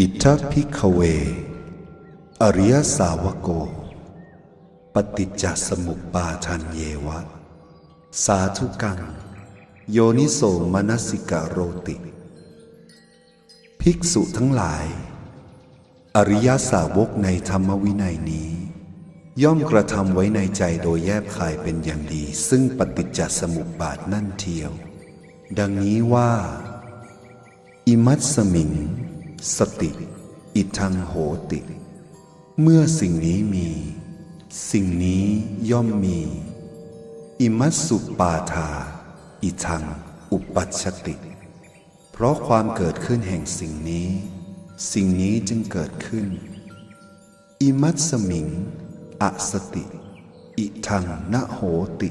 อิทธพิกเว อริยสาวโก ปฏิจจสมุปบาทันเยวะ สาธุกัง โยนิโสมนสิกโรติ ภิกษุทั้งหลาย อริยสาวกในธรรมวินัยนี้ ย่อมกระทำไว้ในใจโดยแยบคายเป็นอย่างดี ซึ่งปฏิจจสมุปบาทนั่นเทียว ดังนี้ว่า อิมัตสมิง สติ อิทังโหติ เมื่อสิ่งนี้มี สิ่งนี้ย่อมมี อิมัตสุปาทา อิทัง อุปัชติ เพราะความเกิดขึ้นแห่งสิ่งนี้ สิ่งนี้จึงเกิดขึ้น อิมัสมิง อสติ อิทังนะโหติ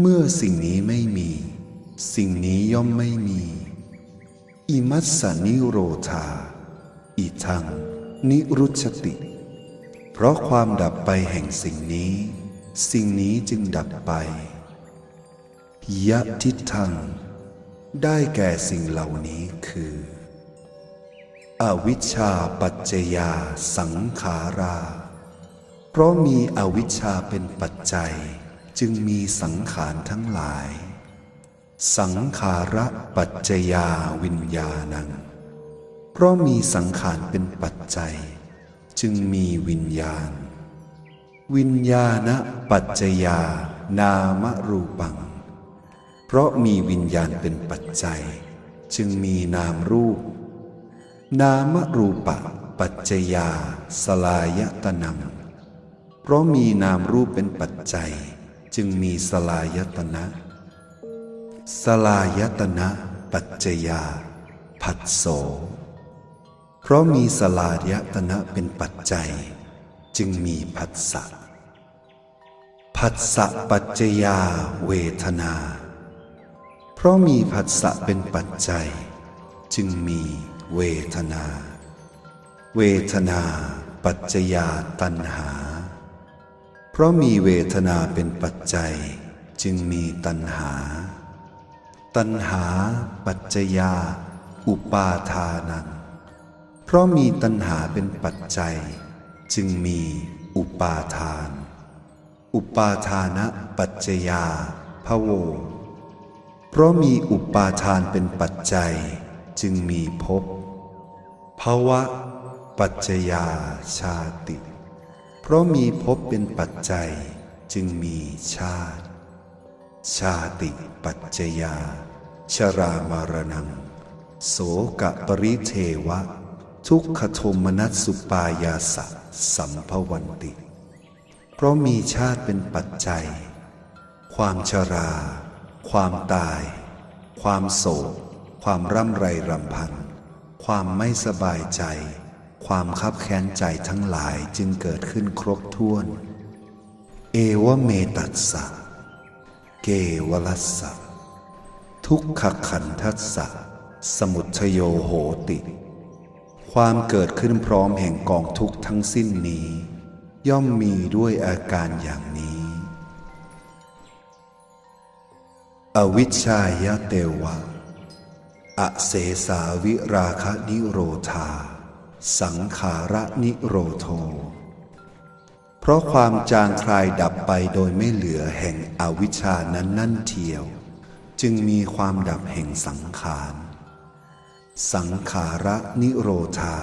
เมื่อสิ่งนี้ไม่มี สิ่งนี้ย่อมไม่มี อิมัสสนิโรธา อิทัง นิรุชติ เพราะความดับไปแห่งสิ่งนี้ สิ่งนี้จึงดับไปยะทิทัง ได้แก่สิ่งเหล่านี้คือ อวิชชาปัจจยาสังขารา เพราะมีอวิชชาเป็นปัจจัยจึงมีสังขารทั้งหลาย สังขาระปัจจยาวิญญาณัง เพราะมีสังขารเป็นปัจจัย จึงมีวิญญาณ วิญญาณปัจจยานามรูปัง เพราะมีวิญญาณเป็นปัจจัย จึงมีนามรูป นามรูปะปัจจยาสลายตนัง เพราะมีนามรูปเป็นปัจจัย จึงมีสลายตนะ สลายตนะปัจจยา ผัสโส เพราะมีสลายตนะเป็นปัจจัย จึงมีผัสสะผัสสะปัจจยาเวทนา เพราะมีผัสสะเป็นปัจจัย จึงมีเวทนา เวทนาปัจจยาตัณหา เพราะมีเวทนาเป็นปัจจัย จึงมีตัณหา ตัณหา ปัจจยา อุปาทานัง เพราะมีตัณหาเป็นปัจจัย จึงมีอุปาทาน อุปาทานะปัจจยาพะโว เพราะมีอุปาทานเป็นปัจจัย จึงมีภพภาวะ ปัจจยาชาติ เพราะมีภพเป็นปัจจัย จึงมีชาติ ชาติปัจจยา ชรามารนัง โสกะปริเทวะ ทุกขโทมนัสสุปายาสะสัมภวันติ เพราะมีชาติเป็นปัจจัย ความชรา ความตาย ความโศก ความร่ำไรรำพัน ความไม่สบายใจ ความคับแค้นใจทั้งหลายจึงเกิดขึ้นครบถ้วน เอวเมตัสสะ เกวลัสสะทุกขขันทัสสะสมุทโยโหติ ความเกิดขึ้นพร้อมแห่งกองทุกทั้งสิ้นนี้ ย่อมมีด้วยอาการอย่างนี้ อวิชชายะเตวะ อเสสาวิราคะนิโรธา สังขาระนิโรโท เพราะความจางคลายดับไปโดยไม่เหลือแห่งอวิชชานั้นนั่นเทียว จึงมีความดับแห่งสังขาร สังขาระนิโรธา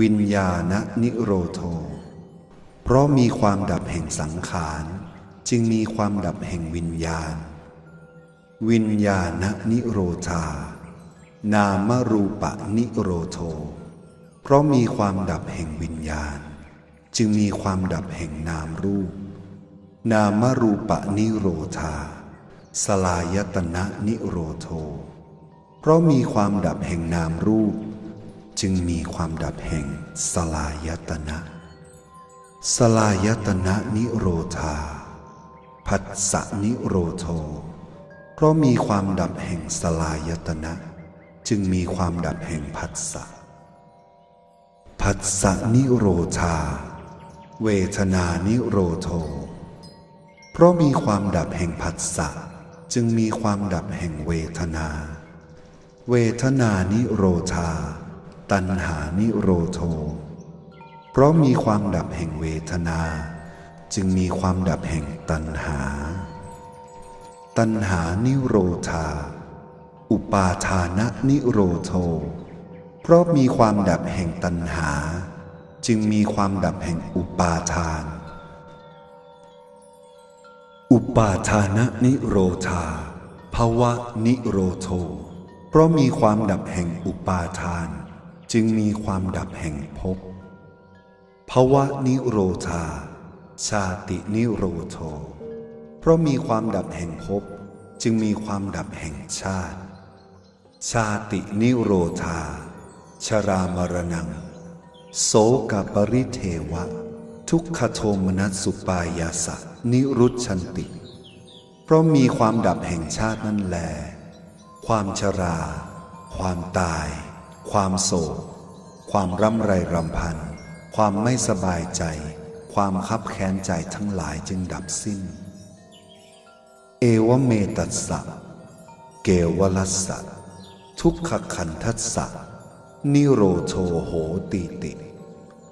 วิญญาณนิโรโท เพราะมีความดับแห่งสังขาร จึงมีความดับแห่งวิญญาณ วิญญาณนิโรธา นามรูปะนิโรโท เพราะมีความดับแห่งวิญญาณ จึงมีความดับแห่งนามรูป นามรูปะนิโรธา สลายตนะนิโรโท เพราะมีความดับแห่งนามรูป จึงมีความดับแห่งสลายตนะ สลายตนะนิโรธาผัสสะนิโรโท เพราะมีความดับแห่งสลายตนะ จึงมีความดับแห่งผัสสะผัสสะนิโรธา เวทนานิโรโท เพราะมีความดับแห่งผัสสะจึงมีความดับแห่งเวทนา เวทนานิโรธา ตัณหานิโรโท เพราะมีความดับแห่งเวทนา จึงมีความดับแห่งตัณหา ตัณหานิโรธา อุปาทานะนิโรโท เพราะมีความดับแห่งตัณหา จึงมีความดับแห่งอุปาทาน อุปาทานะนิโรธาภวะนิโรโทเพราะมีความดับแห่งอุปาทาน จึงมีความดับแห่งภพภวะนิโรธา ชาตินิโรโทเพราะมีความดับแห่งภพจึงมีความดับแห่งชาติ ชาตินิโรธา ชรามรณัง โสกปริเทวะ ทุกขโทมนัสสุปายาสะนิรุชชันติ เพราะมีความดับแห่งชาตินั่นแล ความชรา ความตาย ความโศก ความร่ำไรรำพัน ความไม่สบายใจ ความคับแค้นใจทั้งหลายจึงดับสิ้น เอวเมตัสสะ เกวลัสสะ ทุกขขันทัสสะนิโรโทโหติติ